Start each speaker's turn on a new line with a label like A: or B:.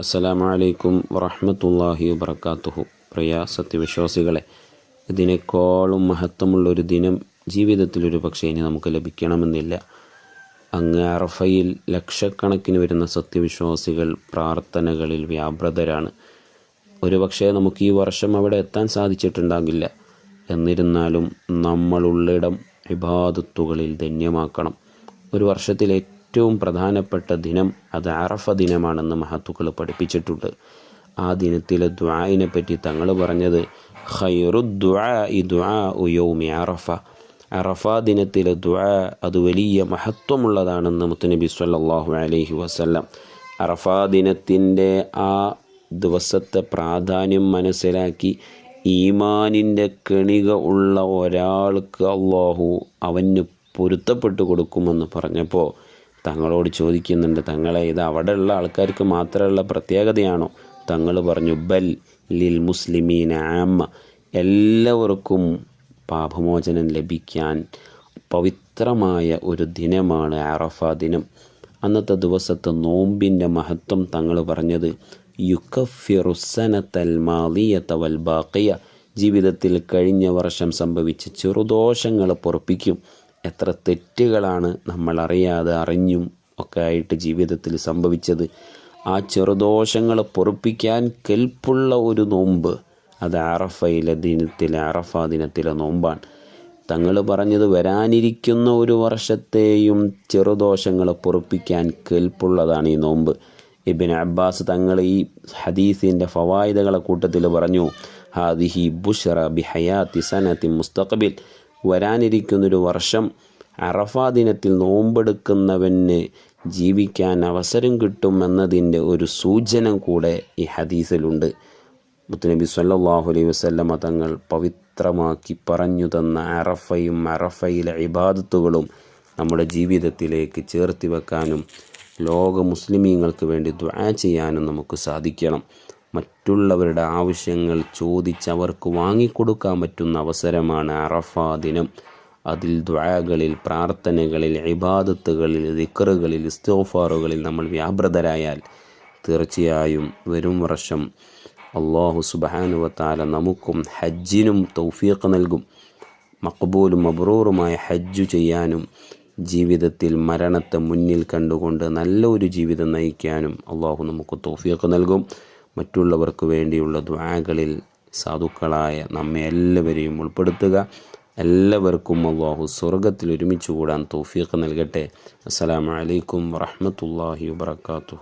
A: അസ്സലാമു അലൈക്കും വറഹമത്തല്ലാഹി വബർക്കാത്തുഹു പ്രിയ സത്യവിശ്വാസികളെ ഇതിനേക്കാളും മഹത്വമുള്ളൊരു ദിനം ജീവിതത്തിൽ ഒരു പക്ഷേ ഇനി നമുക്ക് ലഭിക്കണമെന്നില്ല. അങ്ങ് അറഫയിൽ ലക്ഷക്കണക്കിന് വരുന്ന സത്യവിശ്വാസികൾ പ്രാർത്ഥനകളിൽ വ്യാപൃതരാണ്. ഒരു പക്ഷേ നമുക്ക് ഈ വർഷം അവിടെ എത്താൻ സാധിച്ചിട്ടുണ്ടാകില്ല. എന്നിരുന്നാലും നമ്മളുള്ളിടം ഇബാദത്തുകളിൽ ധന്യമാക്കണം. ഒരു വർഷത്തിലെ ഏറ്റവും പ്രധാനപ്പെട്ട ദിനം അത് അറഫ ദിനമാണെന്ന് മഹത്തുക്കൾ പഠിപ്പിച്ചിട്ടുണ്ട്. ആ ദിനത്തിലെ ദ്വായിനെ പറ്റി തങ്ങൾ പറഞ്ഞത് ഖൈറു ദ്വാ ഈ ദ്വാ യൗമി അറഫ. അറഫ ദിനത്തിലെ ദ്വാ അത് വലിയ മഹത്വമുള്ളതാണെന്ന് മുത്തനബി സല്ലാഹു അലൈഹി വസല്ലം അറഫ ദിനത്തിന്റെ ആ ദിവസത്തെ പ്രാധാന്യം മനസ്സിലാക്കി ഈമാനിന്റെ കെണിക ഉള്ള ഒരാൾക്ക് അള്ളാഹു അവന് പൊരുത്തപ്പെട്ടു കൊടുക്കുമെന്ന് പറഞ്ഞപ്പോൾ തങ്ങളോട് ചോദിക്കുന്നുണ്ട് തങ്ങളെ ഇത് അവിടെയുള്ള ആൾക്കാർക്ക് മാത്രമുള്ള പ്രത്യേകതയാണോ? തങ്ങൾ പറഞ്ഞു ബൽ ലിൽ മുസ്ലിമീൻ ആമ്മ എല്ലാവർക്കും പാപമോചനം ലഭിക്കാൻ പവിത്രമായ ഒരു ദിനമാണ് അറഫ ദിനം. അന്നത്തെ ദിവസത്തെ നോമ്പിന്റെ മഹത്വം തങ്ങൾ പറഞ്ഞത് യുക്കഫിറുസനത്തൽ മാലിയത്ത വൽ ബാക്കിയ ജീവിതത്തിൽ കഴിഞ്ഞ വർഷം സംഭവിച്ച ചെറുദോഷങ്ങൾ പൊറപ്പിക്കും. എത്ര തെറ്റുകളാണ് നമ്മൾ അറിയാതെ അറിഞ്ഞും ഒക്കെ ആയിട്ട് ജീവിതത്തിൽ സംഭവിച്ചത്. ആ ചെറുദോഷങ്ങൾ പൊറുപ്പിക്കാൻ കെൽപ്പുള്ള ഒരു നോമ്പ് അത് അറഫയിലെ ദിനത്തിലെ അറഫ ദിനത്തിലെ നോമ്പാണ്. തങ്ങൾ പറഞ്ഞത് വരാനിരിക്കുന്ന ഒരു വർഷത്തെയും ചെറുദോഷങ്ങൾ പൊറുപ്പിക്കാൻ കെൽപ്പുള്ളതാണ് ഈ നോമ്പ്. ഇബിൻ അബ്ബാസ് തങ്ങൾ ഈ ഹദീസിന്റെ ഫവായിദകളെ കൂട്ടത്തിൽ പറഞ്ഞു ഹാദിഹി ബുഷറ ബി ഹയാത്തി സനത്തി മുസ്തഖബിൽ. വരാനിരിക്കുന്നൊരു വർഷം അറഫാ ദിനത്തിൽ നോമ്പെടുക്കുന്നവന് ജീവിക്കാൻ അവസരം കിട്ടുമെന്നതിന്റെ ഒരു സൂചന കൂടെ ഈ ഹദീസിലുണ്ട്. മുത്തുനബി സല്ലാഹു അലൈഹി വസല്ലമ തങ്ങൾ പവിത്രമാക്കി പറഞ്ഞു തന്ന അറഫയും അറഫയിലെ ഇബാദത്തുകളും നമ്മുടെ ജീവിതത്തിലേക്ക് ചേർത്തി വെക്കാനും ലോക മുസ്ലിമീങ്ങൾക്ക് വേണ്ടി ദ്വാ ചെയ്യാനും നമുക്ക് സാധിക്കണം. മറ്റുള്ളവരുടെ ആവശ്യങ്ങൾ ചോദിച്ച് അവർക്ക് വാങ്ങിക്കൊടുക്കാൻ പറ്റുന്ന അവസരമാണ് അറഫാ ദിനം. അതിൽ ദ്വാകളിൽ പ്രാർത്ഥനകളിൽ ഇബാദത്തുകളിൽ ദിക്കറുകളിൽ ഇസ്തോഫാറുകളിൽ നമ്മൾ വ്യാപൃതരായാൽ തീർച്ചയായും വരും വർഷം അള്ളാഹു സുബാനുവത്താല നമുക്കും ഹജ്ജിനും തൗഫീഖ് നൽകും. മക്ബൂലും മബ്രൂറുമായ ഹജ്ജു ചെയ്യാനും ജീവിതത്തിൽ മരണത്തെ മുന്നിൽ കണ്ടുകൊണ്ട് നല്ലൊരു ജീവിതം നയിക്കാനും അള്ളാഹു നമുക്ക് തൗഫീഖ് നൽകും. മറ്റുള്ളവർക്ക് വേണ്ടിയുള്ള ദ്വാകളിൽ സാധുക്കളായ നമ്മെ എല്ലാവരെയും ഉൾപ്പെടുത്തുക. എല്ലാവർക്കും അള്ളാഹു സ്വർഗത്തിൽ ഒരുമിച്ച് കൂടാൻ തൗഫീഖ് നൽകട്ടെ. അസ്സലാമു അലൈക്കും വറഹ്മത്തുള്ളാഹി വബറകാതുഹു.